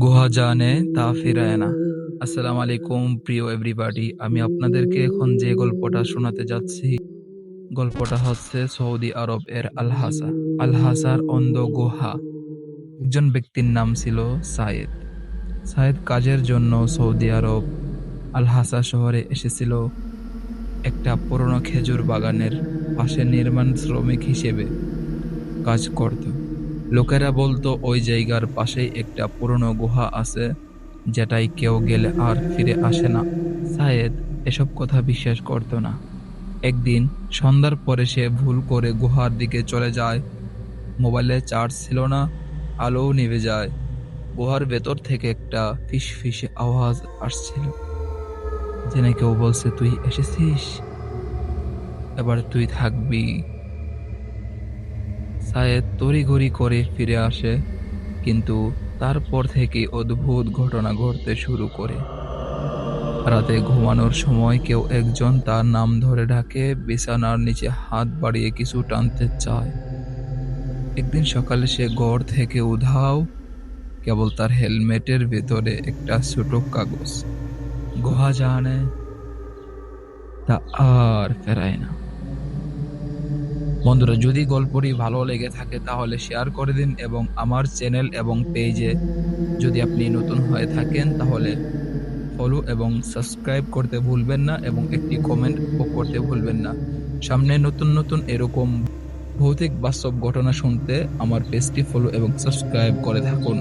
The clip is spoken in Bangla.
গুহা জানে তা ফিরায় না। আসসালামু আলাইকুম, প্রিয় এভরিবাডি আমি আপনাদেরকে এখন যে গল্পটা শোনাতে যাচ্ছি, গল্পটা হচ্ছে সৌদি আরব এর আলহাসা। আলহাসার অন্ধ গুহা। একজন ব্যক্তির নাম ছিল সায়েদ। সায়েদ কাজের জন্য সৌদি আরব আলহাসা শহরে এসেছিল একটা পুরনো খেজুর বাগানের পাশে নির্মাণ শ্রমিক হিসেবে কাজ করত। লোকেরা বলতো, ওই জায়গার পাশেই একটা পুরনো গুহা আছে যেটাই কেউ গেলে আর ফিরে আসে না। সায়েদ এসব কথা বিশ্বাস করত না। একদিন সন্ধ্যার পরে সে ভুল করে গুহার দিকে চলে যায়। মোবাইলে চার্জ ছিল না, আলোও নিভে যায়। গুহার ভেতর থেকে একটা ফিস ফিসে আওয়াজ আসছিল। জেনে কেউ বলছে, তুই এসেছিস? এবার তুই থাকবি। সায়েদ তড়িঘড়ি করে ফিরে আসে, কিন্তু তারপর থেকে অদ্ভুত ঘটনা ঘটতে শুরু করে। রাতে ঘুমানোর সময় কেউ একজন তার নাম ধরে ডাকে, বিছানার নিচে হাত বাড়িয়ে কিছু টানতে চায়। একদিন সকালে সে গড় থেকে উধাও, কেবল তার হেলমেটের ভেতরে একটা ছোট কাগজ। গুহা জানে, তা আর ফেরায় না। বন্ধুরা, যদি গল্পটি ভালো লেগে থাকে তাহলে শেয়ার করে দিন এবং আমার চ্যানেল এবং পেজে যদি আপনি নতুন হয়ে থাকেন তাহলে ফলো এবং সাবস্ক্রাইব করতে ভুলবেন না এবং একটি কমেন্ট করতে ভুলবেন না। সামনে নতুন নতুন এরকম ভৌতিক বাস্তব ঘটনা শুনতে আমার পেজটি ফলো এবং সাবস্ক্রাইব করে থাকুন।